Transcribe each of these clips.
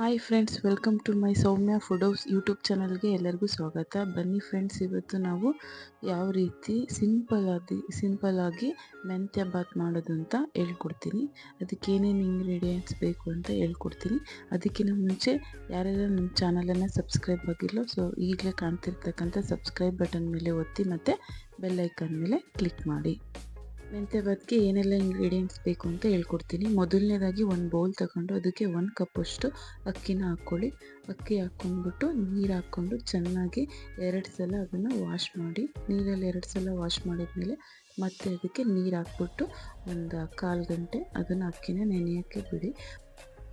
Hi friends welcome to my Soumya food house YouTube ಚಾನಲ್ಗೆ ಎಲ್ಲರಿಗೂ ಸ್ವಾಗತ. ಬನ್ನಿ ಫ್ರೆಂಡ್ಸ್ ಇವತ್ತು ನಾವು ಯಾವ ರೀತಿ ಸಿಂಪಲ್ಲಾಗಿ ಸಿಂಪಲ್ಲಾಗಿ ಮೆಂತ್ಯ ಬಾತ್ ಮಾಡೋದು ಅಂತ ಹೇಳ್ಕೊಡ್ತೀನಿ. ಅದಕ್ಕೆ ಏನೇನು ಇಂಗ್ರೀಡಿಯೆಂಟ್ಸ್ ಬೇಕು ಅಂತ ಹೇಳ್ಕೊಡ್ತೀನಿ. ಅದಕ್ಕಿಂತ ಮುಂಚೆ ಯಾರೆಲ್ಲ ನಮ್ಮ ಚಾನಲನ್ನು ಸಬ್ಸ್ಕ್ರೈಬ್ ಆಗಿಲ್ಲೋ ಸೊ ಈಗಲೇ ಕಾಣ್ತಿರ್ತಕ್ಕಂಥ ಸಬ್ಸ್ಕ್ರೈಬ್ ಬಟನ್ ಮೇಲೆ ಒತ್ತಿ ಮತ್ತು ಬೆಲ್ಲೈಕನ್ ಮೇಲೆ ಕ್ಲಿಕ್ ಮಾಡಿ. ಮೆಂತ್ಯ ಬಾತ್ಗೆ ಏನೆಲ್ಲ ಇಂಗ್ರೀಡಿಯೆಂಟ್ಸ್ ಬೇಕು ಅಂತ ಹೇಳ್ಕೊಡ್ತೀನಿ. ಮೊದಲನೇದಾಗಿ ಒಂದು ಬೌಲ್ ತಗೊಂಡು ಅದಕ್ಕೆ ಒಂದು ಕಪ್ಪಷ್ಟು ಅಕ್ಕಿನ ಹಾಕ್ಕೊಳ್ಳಿ. ಅಕ್ಕಿ ಹಾಕ್ಕೊಂಡ್ಬಿಟ್ಟು ನೀರು ಹಾಕ್ಕೊಂಡು ಚೆನ್ನಾಗಿ ಎರಡು ಸಲ ಅದನ್ನು ವಾಶ್ ಮಾಡಿ, ನೀರಲ್ಲಿ ಎರಡು ಸಲ ವಾಶ್ ಮಾಡಿದ್ಮೇಲೆ ಮತ್ತೆ ಅದಕ್ಕೆ ನೀರು ಹಾಕ್ಬಿಟ್ಟು ಒಂದು ಕಾಲು ಗಂಟೆ ಅದನ್ನು ಅಕ್ಕಿನ ನೆನೆಯೋಕ್ಕೆ ಬಿಡಿ.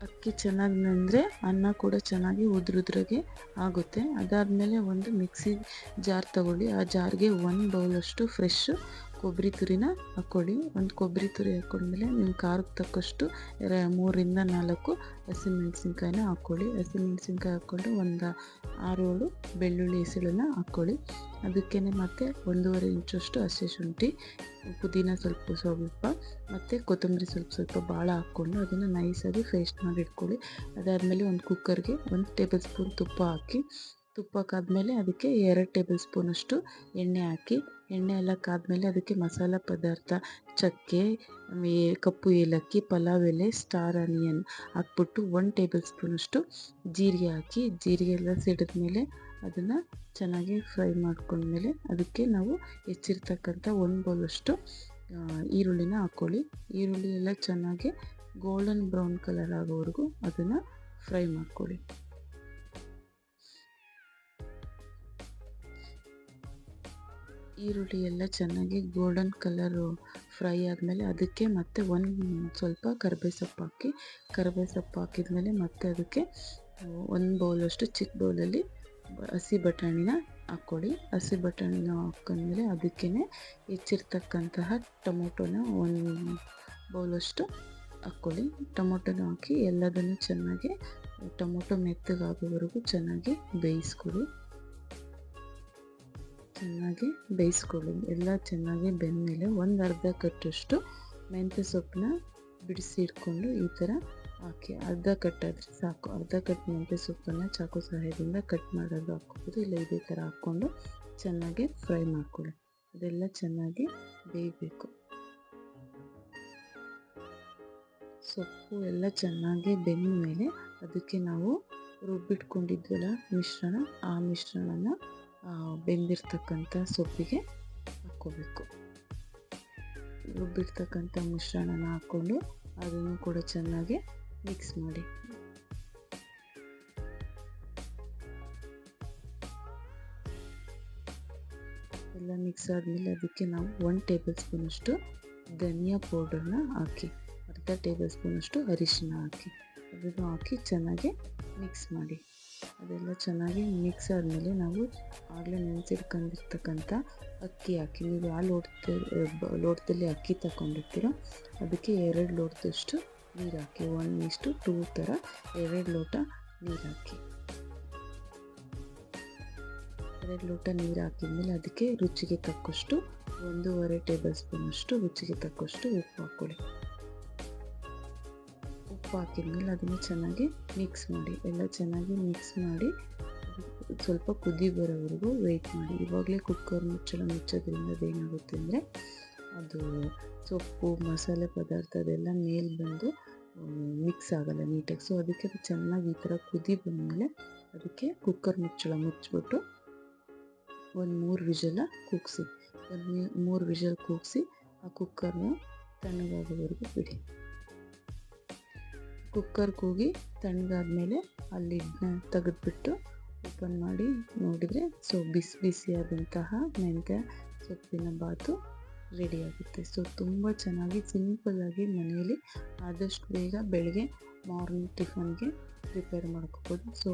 ಅಕ್ಕಿ ಚೆನ್ನಾಗಿ ನೆಂದರೆ ಅನ್ನ ಕೂಡ ಚೆನ್ನಾಗಿ ಉದ್ರುದ್ರಾಗೆ ಆಗುತ್ತೆ. ಅದಾದಮೇಲೆ ಒಂದು ಮಿಕ್ಸಿ ಜಾರ್ ತಗೊಳ್ಳಿ. ಆ ಜಾರ್ಗೆ ಒಂದು ಬೌಲಷ್ಟು ಫ್ರೆಶ್ ಕೊಬ್ಬರಿ ತುರಿನ ಹಾಕ್ಕೊಳ್ಳಿ ಒಂದು ಕೊಬ್ಬರಿ ತುರಿ ಹಾಕ್ಕೊಂಡ್ಮೇಲೆ ನಿಮ್ಮ ಖಾರಕ್ಕೆ ತಕ್ಕಷ್ಟು ಎರ ಮೂರರಿಂದ ನಾಲ್ಕು ಹಸಿಮೆಣ್ಸಿನ್ಕಾಯಿನ ಹಾಕ್ಕೊಳ್ಳಿ ಹಸಿಮೆಣ್ಸಿನ್ಕಾಯಿ ಹಾಕ್ಕೊಂಡು ಒಂದು ಆರೇಳು ಬೆಳ್ಳುಳ್ಳಿ ಹೆಸಳನ್ನ ಹಾಕ್ಕೊಳ್ಳಿ ಅದಕ್ಕೇ ಮತ್ತೆ ಒಂದೂವರೆ ಇಂಚಷ್ಟು ಹಸಿ ಶುಂಠಿ, ಪುದೀನ ಸ್ವಲ್ಪ ಸ್ವಲ್ಪ ಮತ್ತು ಕೊತ್ತಂಬರಿ ಸ್ವಲ್ಪ ಸ್ವಲ್ಪ ಭಾಳ ಹಾಕ್ಕೊಂಡು ಅದನ್ನು ನೈಸಾಗಿ ಪೇಸ್ಟ್ ಮಾಡಿ ಇಟ್ಕೊಳ್ಳಿ. ಅದಾದಮೇಲೆ ಒಂದು ಕುಕ್ಕರ್ಗೆ ಒಂದು ಟೇಬಲ್ ಸ್ಪೂನ್ ತುಪ್ಪ ಹಾಕಿ ತುಪ್ಪ ಕಾದ್ಮೇಲೆ ಅದಕ್ಕೆ ಎರಡು ಟೇಬಲ್ ಸ್ಪೂನಷ್ಟು ಎಣ್ಣೆ ಹಾಕಿ, ಎಣ್ಣೆ ಎಲ್ಲ ಕಾದ್ಮೇಲೆ ಅದಕ್ಕೆ ಮಸಾಲ ಪದಾರ್ಥ, ಚಕ್ಕೆ ಕಪ್ಪು ಏಲಕ್ಕಿ, ಪಲಾವ್ ಎಲೆ, ಸ್ಟಾರ್ ಆನಿಯನ್ ಹಾಕ್ಬಿಟ್ಟು ಒನ್ ಟೇಬಲ್ ಸ್ಪೂನಷ್ಟು ಜೀರಿಗೆ ಹಾಕಿ, ಜೀರಿಗೆ ಎಲ್ಲ ಸಿಡಿದ್ಮೇಲೆ ಅದನ್ನು ಚೆನ್ನಾಗಿ ಫ್ರೈ ಮಾಡ್ಕೊಂಡ್ಮೇಲೆ ಅದಕ್ಕೆ ನಾವು ಹೆಚ್ಚಿರ್ತಕ್ಕಂಥ ಒಂದು ಬೌಲಷ್ಟು ಈರುಳ್ಳಿನ ಹಾಕ್ಕೊಳ್ಳಿ. ಈರುಳ್ಳಿ ಎಲ್ಲ ಚೆನ್ನಾಗಿ ಗೋಲ್ಡನ್ ಬ್ರೌನ್ ಕಲರ್ ಆಗೋವರೆಗೂ ಅದನ್ನು ಫ್ರೈ ಮಾಡ್ಕೊಳ್ಳಿ. ಈರುಳ್ಳಿ ಎಲ್ಲ ಚೆನ್ನಾಗಿ ಗೋಲ್ಡನ್ ಕಲರು ಫ್ರೈ ಆದಮೇಲೆ ಅದಕ್ಕೆ ಮತ್ತೆ ಒಂದು ಸ್ವಲ್ಪ ಕರಿಬೇ ಸೊಪ್ಪು ಹಾಕಿ ಕರಿಬೇ ಸೊಪ್ಪು ಹಾಕಿದ್ಮೇಲೆ ಮತ್ತೆ ಅದಕ್ಕೆ ಒಂದು ಬೌಲಷ್ಟು ಚಿಕ್ಕ ಬೌಲಲ್ಲಿ ಹಸಿ ಬಟಾಣಿನ ಹಾಕ್ಕೊಳ್ಳಿ. ಹಸಿ ಬಟಾಣಿನ ಹಾಕೊಂಡ್ಮೇಲೆ ಅದಕ್ಕೇ ಹೆಚ್ಚಿರ್ತಕ್ಕಂತಹ ಟೊಮೊಟೊನ ಒಂದು ಬೌಲಷ್ಟು ಹಾಕ್ಕೊಳ್ಳಿ. ಟೊಮೊಟೊನ ಹಾಕಿ ಎಲ್ಲದನ್ನು ಚೆನ್ನಾಗಿ, ಟೊಮೊಟೊ ಮೆತ್ತಗಾಗೋವರೆಗೂ ಚೆನ್ನಾಗಿ ಬೇಯಿಸ್ಕೊಳ್ಳಿ. ಚೆನ್ನಾಗಿ ಬೇಯಿಸ್ಕೊಳ್ಳಿ. ಎಲ್ಲ ಚೆನ್ನಾಗಿ ಬೆಂದಮೇಲೆ ಒಂದು ಅರ್ಧ ಕಟ್ಟಷ್ಟು ಮೆಂತ್ಯ ಸೊಪ್ಪನ್ನ ಬಿಡಿಸಿ ಇಟ್ಕೊಂಡು ಈ ಥರ ಹಾಕಿ. ಅರ್ಧ ಕಟ್ಟಾದರೆ ಸಾಕು. ಅರ್ಧ ಕಟ್ ಮೆಂತ್ಯ ಸೊಪ್ಪನ್ನು ಚಾಕು ಸಹಾಯದಿಂದ ಕಟ್ ಮಾಡೋದು ಹಾಕ್ಬೋದು. ಇಲ್ಲ ಇದೇ ಥರ ಹಾಕ್ಕೊಂಡು ಚೆನ್ನಾಗಿ ಫ್ರೈ ಮಾಡ್ಕೊಳ್ಳಿ. ಅದೆಲ್ಲ ಚೆನ್ನಾಗಿ ಬೇಯಬೇಕು. ಸೊಪ್ಪು ಎಲ್ಲ ಚೆನ್ನಾಗಿ ಬೆಂದ ಮೇಲೆ ಅದಕ್ಕೆ ನಾವು ರುಬ್ಬಿಟ್ಕೊಂಡಿದ್ವಲ್ಲ ಮಿಶ್ರಣ, ಆ ಮಿಶ್ರಣನ ಬೆಂದಿರ್ತಕ್ಕಂಥ ಸೊಪ್ಪಿಗೆ ಹಾಕ್ಕೋಬೇಕು. ರುಬ್ಬಿರ್ತಕ್ಕಂಥ ಮಿಶ್ರಣನ ಹಾಕ್ಕೊಂಡು ಅದನ್ನು ಕೂಡ ಚೆನ್ನಾಗಿ ಮಿಕ್ಸ್ ಮಾಡಿ. ಎಲ್ಲ ಮಿಕ್ಸ್ ಆದಮೇಲೆ ಅದಕ್ಕೆ ನಾವು ಒನ್ ಟೇಬಲ್ ಸ್ಪೂನಷ್ಟು ಧನಿಯಾ ಪೌಡರ್ನ ಹಾಕಿ, ಅರ್ಧ ಟೇಬಲ್ ಸ್ಪೂನಷ್ಟು ಅರಿಶಿನ ಹಾಕಿ, ಅದನ್ನು ಹಾಕಿ ಚೆನ್ನಾಗಿ ಮಿಕ್ಸ್ ಮಾಡಿ. ಅದೆಲ್ಲ ಚೆನ್ನಾಗಿ ಮಿಕ್ಸ್ ಆದಮೇಲೆ ನಾವು ಆಗಲೇ ನೆನೆಸಿಟ್ಕೊಂಡಿರ್ತಕ್ಕಂಥ ಅಕ್ಕಿ ಹಾಕಿ, ನೀವು ಯಾವ ಲೋಟದ, ಲೋಟದಲ್ಲಿ ಅಕ್ಕಿ ತಗೊಂಡಿರ್ತೀರೋ ಅದಕ್ಕೆ ಎರಡು ಲೋಟದಷ್ಟು ನೀರು ಹಾಕಿ ಒನ್ ಇಷ್ಟು ಟೂ ಥರ ಎರಡು ಲೋಟ ನೀರು ಹಾಕಿ. ಎರಡು ಲೋಟ ನೀರು ಹಾಕಿದ್ಮೇಲೆ ಅದಕ್ಕೆ ರುಚಿಗೆ ತಕ್ಕಷ್ಟು, ಒಂದೂವರೆ ಟೇಬಲ್ ಸ್ಪೂನಷ್ಟು ರುಚಿಗೆ ತಕ್ಕಷ್ಟು ಉಪ್ಪು ಹಾಕ್ಕೊಳ್ಳಿ. ಉಪ್ಪು ಹಾಕಿದ್ಮೇಲೆ ಅದನ್ನು ಚೆನ್ನಾಗಿ ಮಿಕ್ಸ್ ಮಾಡಿ, ಎಲ್ಲ ಚೆನ್ನಾಗಿ ಮಿಕ್ಸ್ ಮಾಡಿ, ಸ್ವಲ್ಪ ಕುದಿ ಬರೋವರೆಗೂ ವೆಯ್ಟ್ ಮಾಡಿ. ಇವಾಗಲೇ ಕುಕ್ಕರ್ ಮುಚ್ಚಳ ಮುಚ್ಚೋದ್ರಿಂದ ಅದೇನಾಗುತ್ತೆ ಅಂದರೆ ಅದು ಸೊಪ್ಪು, ಮಸಾಲೆ ಪದಾರ್ಥ ಅದೆಲ್ಲ ಮೇಲೆ ಬಂದು ಮಿಕ್ಸ್ ಆಗಲ್ಲ ನೀಟಾಗಿ ಸೊ ಅದಕ್ಕೆ ಅದು ಚೆನ್ನಾಗಿ ಈ ಥರ ಕುದಿ ಬಂದಮೇಲೆ ಅದಕ್ಕೆ ಕುಕ್ಕರ್ ಮುಚ್ಚಳ ಮುಚ್ಚಿಬಿಟ್ಟು ಒಂದು ಮೂರು ವಿಷಲ ಕೂಗಿಸಿ. ಒಂದು ಮೂರು ವಿಷಲ್ ಕೂಗಿಸಿ ಆ ಕುಕ್ಕರ್ನ ತಣ್ಣಗಾಗೋವರೆಗೂ ಬಿಡಿ. ಕುಕ್ಕರ್ ಕೂಗಿ ತಣ್ಣಗಾದ್ಮೇಲೆ ಮೇಲೆ ಅಲ್ಲಿ ತೆಗೆದ್ಬಿಟ್ಟು ಓಪನ್ ಮಾಡಿ ನೋಡಿದರೆ ಸೊ ಬಿಸಿ ಬಿಸಿಯಾದಂತಹ ಮೆಂತ್ಯ ಸೊಪ್ಪಿನ ಬಾತು ರೆಡಿ ಆಗುತ್ತೆ. ಸೊ ತುಂಬ ಚೆನ್ನಾಗಿ ಸಿಂಪಲ್ಲಾಗಿ ಮನೆಯಲ್ಲಿ ಆದಷ್ಟು ಬೇಗ ಬೆಳಗ್ಗೆ ಮಾರ್ನಿಂಗ್ ಟಿಫನ್ಗೆ ಪ್ರಿಪೇರ್ ಮಾಡ್ಕೋಬೋದು. ಸೊ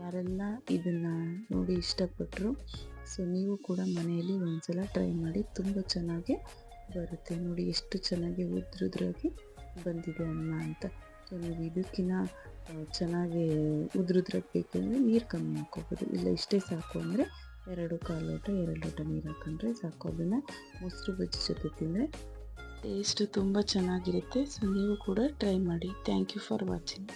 ಯಾರೆಲ್ಲ ಇದನ್ನು ನೋಡಿ ಇಷ್ಟಪಟ್ಟರು ಸೊ ನೀವು ಕೂಡ ಮನೆಯಲ್ಲಿ ಒಂದ್ಸಲ ಟ್ರೈ ಮಾಡಿ ತುಂಬ ಚೆನ್ನಾಗಿ ಬರುತ್ತೆ. ನೋಡಿ ಎಷ್ಟು ಚೆನ್ನಾಗಿ ಉದ್ರುದ್ರಾಗಿ ಬಂದಿದೆ ಅನ್ನ ಅಂತ. ನೀವು ಇದಕ್ಕಿಂತ ಚೆನ್ನಾಗಿ ಅಂದರೆ ನೀರು ಕಮ್ಮಿ ಹಾಕೋಬೋದು. ಇಲ್ಲ, ಇಷ್ಟೇ ಸಾಕು ಅಂದರೆ ಎರಡು ಕಾಲು ಲೋಟ, ಎರಡು ಲೋಟ ನೀರು ಹಾಕೊಂಡ್ರೆ ಸಾಕು. ಅದನ್ನು ಮೊಸರು ಬಜ್ಜಿ ಜೊತೆ ತಿಂದರೆ ಟೇಸ್ಟು ತುಂಬ ಚೆನ್ನಾಗಿರುತ್ತೆ. ಸೊ, ನೀವು ಕೂಡ ಟ್ರೈ ಮಾಡಿ. Thank you for watching